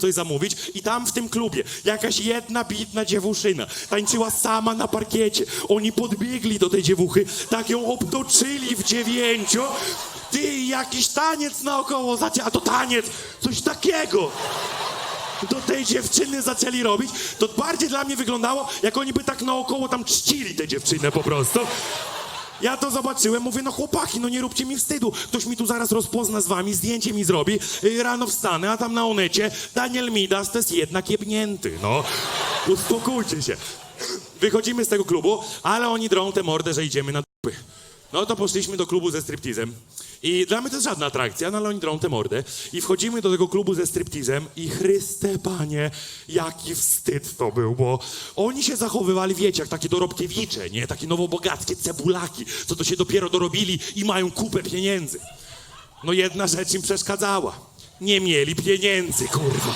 coś zamówić i tam w tym klubie jakaś jedna bitna dziewuszyna tańczyła sama na parkiecie. Oni podbiegli do tej dziewuchy, tak ją obtoczyli w dziewięciu. Ty, jakiś taniec naokoło zacie, a to taniec, coś takiego do tej dziewczyny zaczęli robić, to bardziej dla mnie wyglądało, jak oni by tak naokoło tam czcili tę dziewczynę po prostu. Ja to zobaczyłem, mówię, no chłopaki, no nie róbcie mi wstydu. Ktoś mi tu zaraz rozpozna z wami, zdjęcie mi zrobi, yy, rano wstanę, a tam na onecie Daniel Midas to jest jednak jebnięty, no. Uspokójcie się. Wychodzimy z tego klubu, ale oni drą tę mordę, że idziemy na dupy. No to poszliśmy do klubu ze striptizem. I dla mnie to jest żadna atrakcja, no ale oni drą tę mordę. I wchodzimy do tego klubu ze striptizem i Chryste Panie, jaki wstyd to był, bo oni się zachowywali, wiecie, jak takie dorobkiewicze, nie? Takie nowobogackie cebulaki, co to się dopiero dorobili i mają kupę pieniędzy. No jedna rzecz im przeszkadzała. Nie mieli pieniędzy, kurwa.